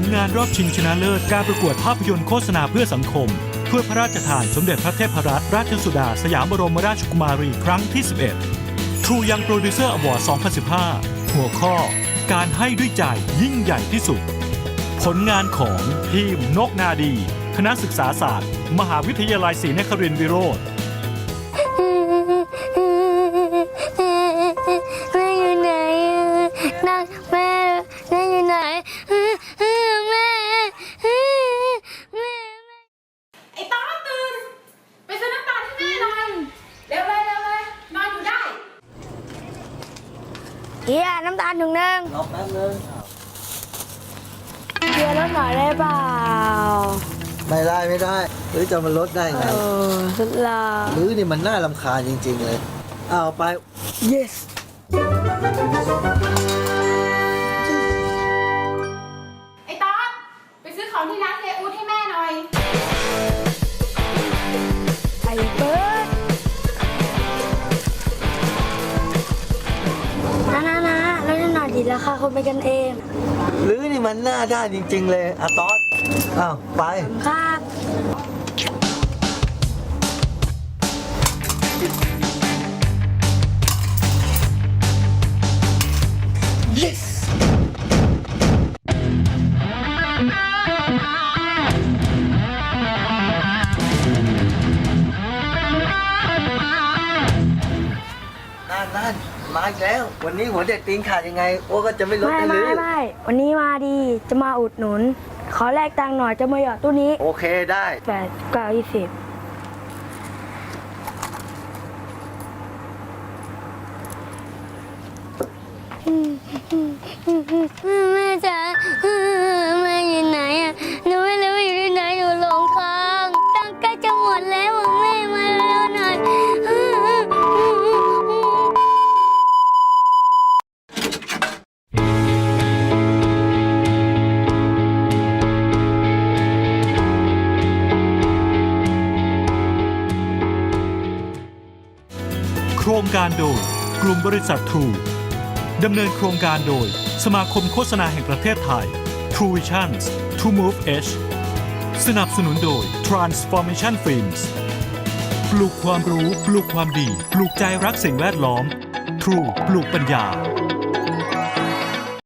ลงานรอบชิงชนะเลิศการประกวดภาพยนตร์โฆษณาเพื่อสังคมถ้วยพระราชทานสมเด็จพระเทพรัตนราชสุดาสยามบรมราชกุมารีครั้งที่ 11 True Young Producer Award 2015 หัวข้อ การให้ด้วยใจยิ่งใหญ่ที่สุด ผลงานของทีมนกนาดี คณะศึกษาศาสตร์ มหาวิทยาลัยศรีนครินทรวิโรธ เฮียน้ำตาลถุงหนึ่งรอแป๊บนึงเฮียลดหน่อยได้เปล่าไม่ได้ไม่ได้หรือจะมาลดได้ไงเออสุดหลาหรือนี่มันน่าลำคาญจริง ๆ เลยเอาไป yes ไอ้ต้อไปซื้อของที่ร้านเทอูดให้แม่หน่อย ไอ้ ราคาคนไปกันเองหรือนี่มันหน้าด้านจริง ๆ เลยอะตอสอ้าวไป ครับ yes มาอีกแล้ว วันนี้หัวเด็ดตีนขาดยังไง โอ้ก็จะไม่ลดไม่ให้หไม่รือไม่วันนี้มาดีจะมาอุดหนุน ขอแลกตังค์หน่อยจะมาหยอดตู้นี้โอเคได้ แปดเก้ายี่สิบแม่จ๋าแม่อยู่ไหนอะหนูไม่รู้ ครงการโดย กลุ่มบริษัททรูดำเนินโครงการโดย สมาคมโฆษณาแห่งประเทศไทย True Visions To Move H สนับสนุนโดย Transformation Films ปลูกความรู้ ปลูกความดี ปลูกใจรักสิ่งแวดล้อม True ปลูกปัญญา